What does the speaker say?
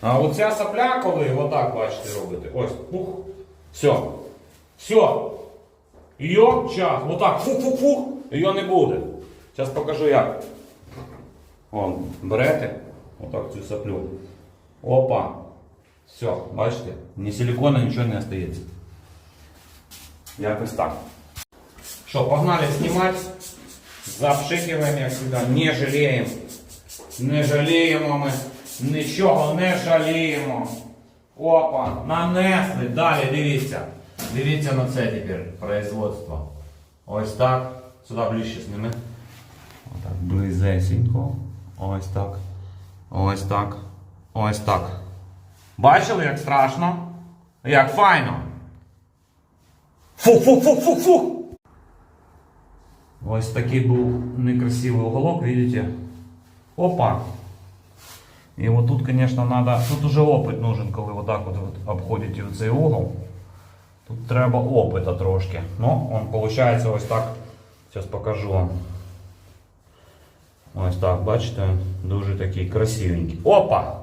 А оця сапля, коли отак, бачите, робите. Ось, пух. Все. Все. Ее час. Отак. Фух-фух-фух. Ее не буде. Зараз покажу як. Вон, берете. Отак цю саплю. Опа. Все, бачите? Ні силикона, нічого не остається. Якось так. Что, погнали снимать. Запшикиваем, як всегда. Не жалеем. Не жаліємо ми. Нічого не жаліємо. Опа, нанесли. Далі дивіться. Дивіться на це тепер производство. Ось так. Сюди ближче сними. Отак, близесенько. Ось так. Ось так. Ось так. Бачили, як страшно? Як файно. Фу-фу-фу-фу-фу! Ось такий був некрасивий уголок, видите? Опа! І от тут, конечно, надо. Тут уже опит нужен, коли вот так от ви обходите цей угол. Тут треба опита трошки. Ну, он виходить ось так. Зараз покажу вам. Ось так, бачите? Дуже такий красивенький. Опа!